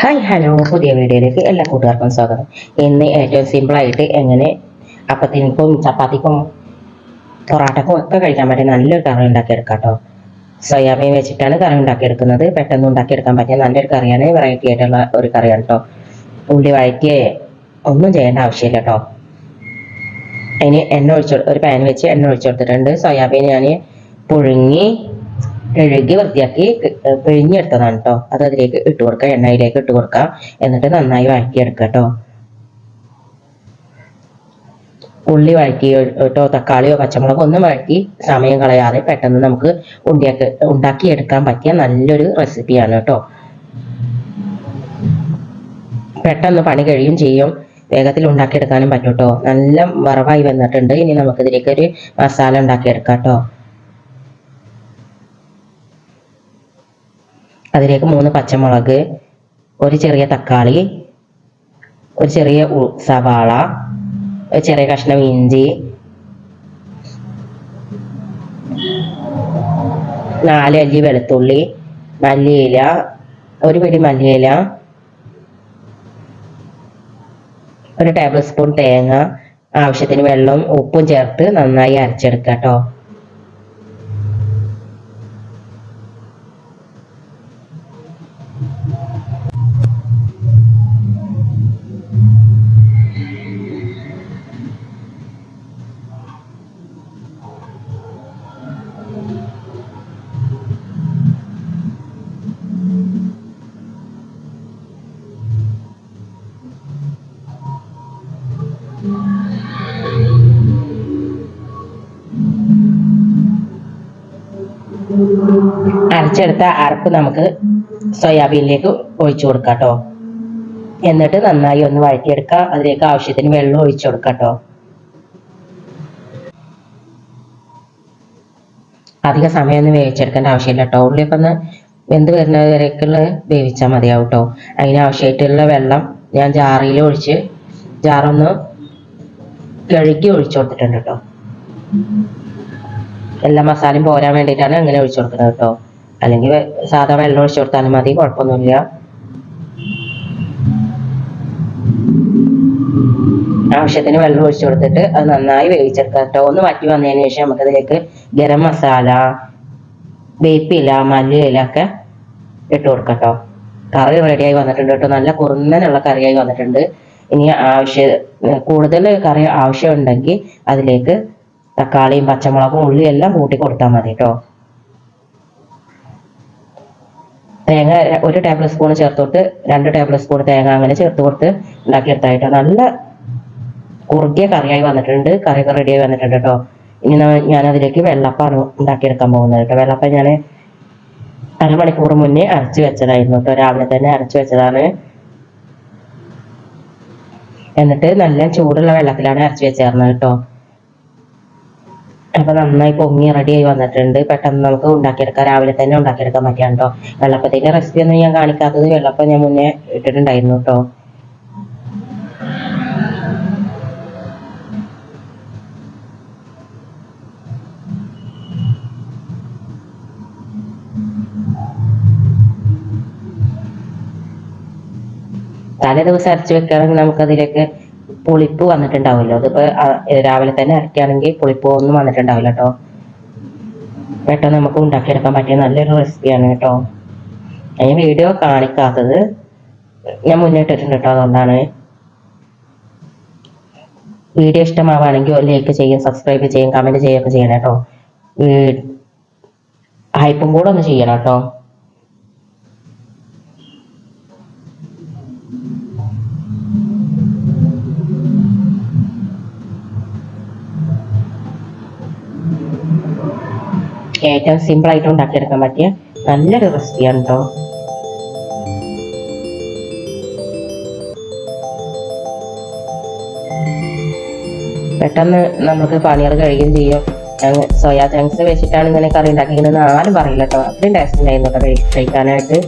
Hi hello പുതിയ വീഡിയോയിലേക്ക് എല്ലാ കൂട്ടുകാർക്കും സ്വാഗതം. ഇന്ന് ഏറ്റവും സിമ്പിളായിട്ട് എങ്ങനെ അപ്പത്തിനും ചപ്പാത്തിക്കും പൊറാട്ടക്കും ഒക്കെ കഴിക്കാൻ പറ്റിയ നല്ലൊരു കറി ഉണ്ടാക്കിയെടുക്കാം കേട്ടോ. സോയാബീൻ വെച്ചിട്ടാണ് കറി ഉണ്ടാക്കിയെടുക്കുന്നത്. പെട്ടെന്ന് ഉണ്ടാക്കിയെടുക്കാൻ പറ്റിയ നല്ലൊരു കറിയാണ്. വെറൈറ്റി ആയിട്ടുള്ള ഒരു കറിയാണ് കേട്ടോ. ഉള്ളി വഴറ്റിയേ ഒന്നും ചെയ്യേണ്ട ആവശ്യമില്ല കേട്ടോ. അതിന് എണ്ണ ഒഴിച്ചു ഒരു പാൻ വെച്ച് എണ്ണ ഒഴിച്ചു കൊടുത്തിട്ടുണ്ട്. സോയാബീൻ ഞാൻ പുഴുങ്ങി കഴുകി വൃത്തിയാക്കി പിഴിഞ്ഞെടുത്തതാണ് കേട്ടോ അത് അതിലേക്ക് ഇട്ട് കൊടുക്കുക എണ്ണയിലേക്ക് ഇട്ട് കൊടുക്കുക എന്നിട്ട് നന്നായി വഴറ്റിയെടുക്കുക കേട്ടോ ഉള്ളി വഴറ്റി കേട്ടോ തക്കാളിയോ പച്ചമുളകോ ഒന്നും വഴറ്റി സമയം കളയാതെ പെട്ടെന്ന് നമുക്ക് ഉണ്ടാക്കി എടുക്കാൻ പറ്റിയ നല്ലൊരു റെസിപ്പിയാണ് കേട്ടോ പെട്ടെന്ന് പണി കഴിയും ചെയ്യും. വേഗത്തിൽ ഉണ്ടാക്കിയെടുക്കാനും പറ്റും കേട്ടോ നല്ല വറവായി വന്നിട്ടുണ്ട്. ഇനി നമുക്കിതിലേക്ക് ഒരു മസാല ഉണ്ടാക്കിയെടുക്കാം കേട്ടോ അതിലേക്ക് മൂന്ന് പച്ചമുളക് ഒരു ചെറിയ തക്കാളി ഒരു ചെറിയ സവാള ഒരു ചെറിയ കഷ്ണം ഇഞ്ചി നാല് അല്ലി വെളുത്തുള്ളി മല്ലിയില ഒരു പിടി മല്ലിയില ഒരു ടേബിൾ സ്പൂൺ തേങ്ങ ആവശ്യത്തിന് വെള്ളവും ഉപ്പും ചേർത്ത് നന്നായി അരച്ചെടുക്കുക കേട്ടോ അരച്ചെടുത്ത അരപ്പ് നമുക്ക് സോയാബീനിലേക്ക് ഒഴിച്ചു കൊടുക്കാട്ടോ. എന്നിട്ട് നന്നായി ഒന്ന് വഴറ്റിയെടുക്കുക അതിലേക്ക് ആവശ്യത്തിന് വെള്ളം ഒഴിച്ചു കൊടുക്കാട്ടോ. അധിക സമയമൊന്നും വേവിച്ചെടുക്കേണ്ട ആവശ്യമില്ല കേട്ടോ ഉള്ളിയൊക്കെ ഒന്ന് വെന്ത് വരുന്നത് വരേക്കുള്ള വേവിച്ചാൽ മതിയാവും കേട്ടോ അതിനാവശ്യമായിട്ടുള്ള വെള്ളം ഞാൻ ജാറിൽ ഒഴിച്ച് ജാറൊന്ന് കഴുകി ഒഴിച്ചു കൊടുത്തിട്ടുണ്ട് കേട്ടോ. എല്ലാ മസാലയും പോരാൻ വേണ്ടിയിട്ടാണ് അങ്ങനെ ഒഴിച്ചു കൊടുക്കുന്നത് കേട്ടോ. അല്ലെങ്കിൽ സാധാ വെള്ളം ഒഴിച്ചു കൊടുത്താലും മതി കുഴപ്പമൊന്നുമില്ല. ആവശ്യത്തിന് വെള്ളം ഒഴിച്ചു കൊടുത്തിട്ട് അത് നന്നായി വേവിച്ചെടുക്കുക കേട്ടോ. ഒന്ന് മാറ്റി വന്നതിന് ശേഷം നമുക്കതിലേക്ക് ഗരം മസാല വേപ്പില മല്ലിയില ഒക്കെ ഇട്ട് കൊടുക്കാം കേട്ടോ. കറി റെഡിയായി വന്നിട്ടുണ്ട് കേട്ടോ. നല്ല കുറുന്നനുള്ള കറിയായി വന്നിട്ടുണ്ട്. ഇനി ആവശ്യ കൂടുതൽ കറി ആവശ്യമുണ്ടെങ്കിൽ അതിലേക്ക് തക്കാളിയും പച്ചമുളകും ഉള്ളിയും എല്ലാം കൂട്ടി കൊടുത്താൽ മതി കേട്ടോ തേങ്ങ ഒരു ടേബിൾ സ്പൂൺ ചേർത്ത് കൊടുത്ത് രണ്ട് ടേബിൾ സ്പൂൺ തേങ്ങ അങ്ങനെ ചേർത്ത് കൊടുത്ത് ഉണ്ടാക്കിയെടുത്തായിട്ടോ. നല്ല കുറുകിയ കറിയായി വന്നിട്ടുണ്ട്. കറിയൊക്കെ റെഡിയായി വന്നിട്ടുണ്ട് കേട്ടോ ഇനി ഞാൻ അതിലേക്ക് വെള്ളപ്പാണ് ഉണ്ടാക്കിയെടുക്കാൻ പോകുന്നത് കേട്ടോ വെള്ളപ്പം ഞാൻ അരമണിക്കൂർ മുന്നേ അരച്ച് വെച്ചതായിരുന്നു കേട്ടോ രാവിലെ തന്നെ അരച്ച് വെച്ചതാണ്. എന്നിട്ട് നല്ല ചൂടുള്ള വെള്ളത്തിലാണ് ഇറച്ചി വെച്ചേർന്നത് കേട്ടോ. അപ്പൊ നന്നായി പൊങ്ങി റെഡിയായി വന്നിട്ടുണ്ട്. പെട്ടെന്ന് നമുക്ക് ഉണ്ടാക്കിയെടുക്കാം. രാവിലെ തന്നെ ഉണ്ടാക്കിയെടുക്കാൻ പറ്റിയാണ് കേട്ടോ. വെള്ളപ്പത്തിന്റെ റെസിപ്പി ഒന്നും ഞാൻ കാണിക്കാത്തത് വെള്ളപ്പം ഞാൻ മുന്നേ ഇട്ടിട്ടുണ്ടായിരുന്നു കേട്ടോ. തലേ ദിവസം അരച്ച് വെക്കുകയാണെങ്കിൽ നമുക്ക് അതിലേക്ക് പുളിപ്പ് വന്നിട്ടുണ്ടാവില്ലോ അതിപ്പോ ആ, രാവിലെ തന്നെ അരക്കുകയാണെങ്കിൽ പുളിപ്പ് ഒന്നും വന്നിട്ടുണ്ടാവില്ല കേട്ടോ. പെട്ടെന്ന് നമുക്ക് ഉണ്ടാക്കിയെടുക്കാൻ പറ്റിയ നല്ലൊരു റെസിപ്പിയാണ് കേട്ടോ. ഞാൻ വീഡിയോ കാണിക്കാത്തത് ഞാൻ മുന്നിട്ടിട്ടുണ്ട് കേട്ടോ അതുകൊണ്ടാണ്. വീഡിയോ ഇഷ്ടമാവുകയാണെങ്കിൽ ലൈക്ക് ചെയ്യും സബ്സ്ക്രൈബ് ചെയ്യും കമന്റ് ചെയ്യുകയൊക്കെ ചെയ്യണം കേട്ടോ. ഹൈപ്പും കൂടെ ഒന്ന് ചെയ്യണം കേട്ടോ. ഏറ്റവും സിമ്പിൾ ആയിട്ട് ഉണ്ടാക്കിയെടുക്കാൻ പറ്റിയ നല്ലൊരു റെസിപ്പിയാണ് കേട്ടോ പെട്ടെന്ന് നമുക്ക് പണികൾ കഴിയുകയും ചെയ്യും. സോയാ ചങ്ക്സ് വെച്ചിട്ടാണ് ഇങ്ങനെ കറി ഉണ്ടാക്കിക്കുന്നത് ആരും പറയില്ല കേട്ടോ അത്രയും ടേസ്റ്റ് ഉണ്ടായിരുന്നു കേട്ടോ കഴിക്കാനായിട്ട്.